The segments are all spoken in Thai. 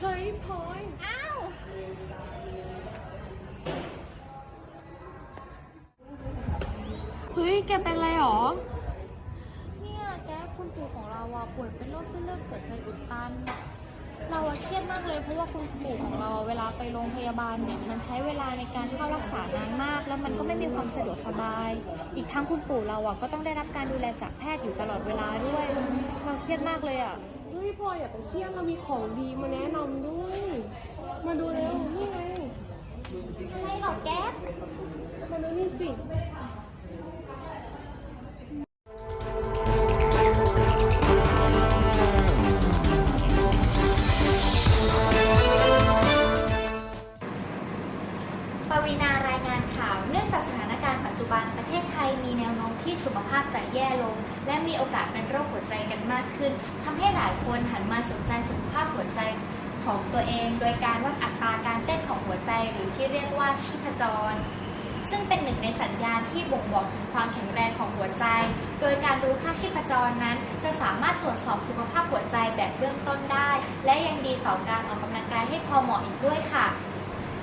เฮ้ยพลอยอ้าวเฮ้ย แกเป็นอะไรหรอ เนี่ย แกคุณปู่ของเราอะป่วยเป็นโรคเส้นเลือดหัวใจอุดตัน เราอะเครียดมากเลยเพราะว่าคุณปู่ของเราเวลาไปโรงพยาบาลเนี่ยมันใช้เวลาในการเข้ารักษานานมาก แล้วมันก็ไม่มีความสะดวกสบาย อีกทั้งคุณปู่เราอะก็ต้องได้รับการดูแลจากแพทย์อยู่ตลอดเวลาด้วยเราเครียดมากเลยอะเฮ้ยพลอยอย่าไปเครียดเรามีของดีมาแนะนำด้วย มาดูเร็วนี่ไงอะไรหรอแกมาดูนี่สิ สุขภาพจะแย่ลง และมีโอกาสเป็นโรคหัวใจกันมากขึ้นทำให้หลายคนหันมาสนใจสุขภาพหัวใจของตัวเอง โดยการวัดอัตราการเต้นของหัวใจหรือที่เรียกว่าชีพจร ซึ่งเป็นหนึ่งในสัญญาณที่บ่งบอกถึงความแข็งแรงของหัวใจ โดยการรู้ค่าชีพจรนั้น จะสามารถตรวจสอบสุขภาพหัวใจแบบเบื้องต้นได้ และยังดีต่อการออกกำลังกายให้พอเหมาะอีกด้วยค่ะ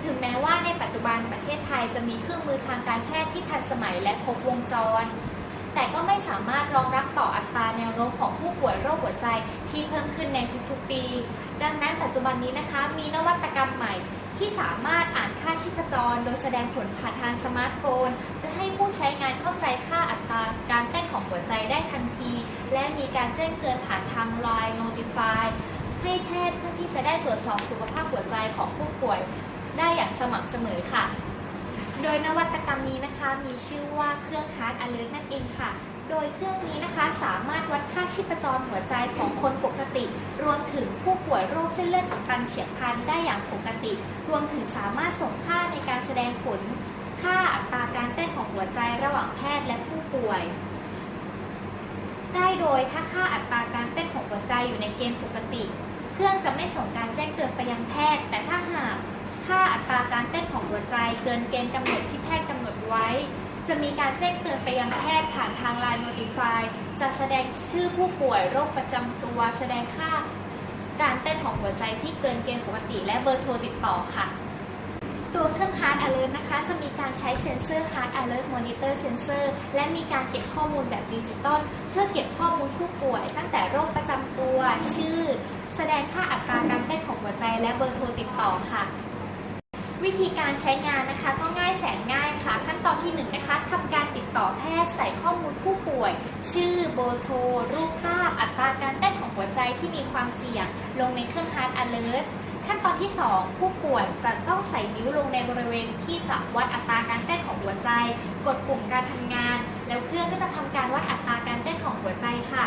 ถึงแม้ว่าในปัจจุบันประเทศไทยจะมีเครื่องมือทางการแพทย์ที่ทันสมัยและครบวงจร แต่ก็ไม่สามารถรองรับต่ออัตราแนวโน้มของผู้ป่วยโรคหัวใจที่เพิ่มขึ้นในทุกๆปี ดังนั้นปัจจุบันนี้นะคะ มีนวัตกรรมใหม่ที่สามารถอ่านค่าชีพจร โดยแสดงผลผ่านทางสมาร์ทโฟนเพื่อให้ผู้ใช้งานเข้าใจค่าอัตราการเต้นของหัวใจได้ทันที และมีการแจ้งเตือนผ่านทาง Line Notify ให้แพทย์เพื่อที่จะได้ตรวจสอบสุขภาพหัวใจของผู้ป่วย ได้อย่างสม่ำเสมอค่ะ โดยนวัตกรรมนี้นะคะ มีชื่อว่าเครื่อง Heart Alert นั่นเองค่ะ โดยเครื่องนี้นะคะสามารถวัดค่าชีพจรหัวใจของคนปกติ รวมถึงผู้ป่วยโรคเส้นเลือดอุดตันเฉียบพลันได้อย่างปกติ รวมถึงสามารถส่งค่าในการแสดงผล ค่าอัตราการเต้นของหัวใจระหว่างแพทย์และผู้ป่วยได้โดยถ้าค่าอัตราการเต้นของหัวใจอยู่ในเกณฑ์ปกติ เครื่องจะไม่ส่งการแจ้งเตือนไปยังแพทย์ แต่ถ้าหาก ตราการเต้นของหัวใจเกินเกณฑ์กำหนดที่แพทย์กำหนดไว้ จะมีการแจ้งเตือนไปยังแพทย์ผ่านทาง Line Notify จะแสดงชื่อผู้ป่วยโรคประจำตัว แสดงค่าการเต้นของหัวใจที่เกินเกณฑ์ปกติ และเบอร์โทรติดต่อค่ะ ตัวเครื่อง Heart Alert นะคะ จะมีการใช้เซ็นเซอร์ Heart Alert Monitor Sensor และมีการเก็บข้อมูลแบบดิจิตอลเพื่อเก็บข้อมูลผู้ป่วย ตั้งแต่โรคประจำตัว ชื่อ แสดงค่าอัตราการเต้นของหัวใจและเบอร์โทรติดต่อค่ะ วิธีการใช้งานนะคะก็ง่ายแสนง่ายค่ะขั้นตอนที่1นงนะคะทำการติดต่อแพทย์ใส่ข้อมูลผู้ป่วย ชื่อเบอร์โทร รูปภาพ อัตราการเต้นของหัวใจที่มีความเสี่ยง ลงในเครื่อง Heart Alert ขั้นตอนที่ 2 ผู้ป่วยจะต้องใส่นิ้วลงในบริเวณที่จะวัดอัตราการเต้นของหัวใจ กดปุ่มการทำงาน แล้วเครื่องก็จะทำการวัดอัตราการเต้นของหัวใจค่ะ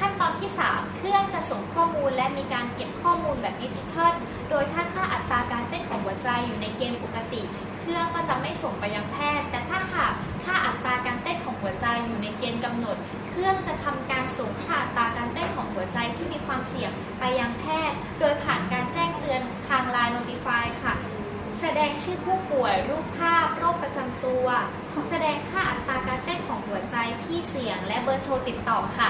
ขั้นตอนที่ 3 เครื่องจะส่งข้อมูลและมีการเก็บข้อมูลแบบดิจิทัล โดยถ้าค่าอัตราการเต้นของหัวใจอยู่ในเกณฑ์ปกติ เครื่องก็จะไม่ส่งไปยังแพทย์ แต่ถ้าหากค่าอัตราการเต้นของหัวใจอยู่ในเกณฑ์กำหนด เครื่องจะทำการส่งค่าอัตราการเต้นของหัวใจที่มีความเสี่ยงไปยังแพทย์ โดยผ่านการแจ้งเตือนทาง Line Notify ค่ะ แสดงชื่อผู้ป่วย รูปภาพ โรคประจำตัว แสดงค่าอัตราการเต้นของหัวใจที่เสี่ยง และเบอร์โทรติดต่อค่ะ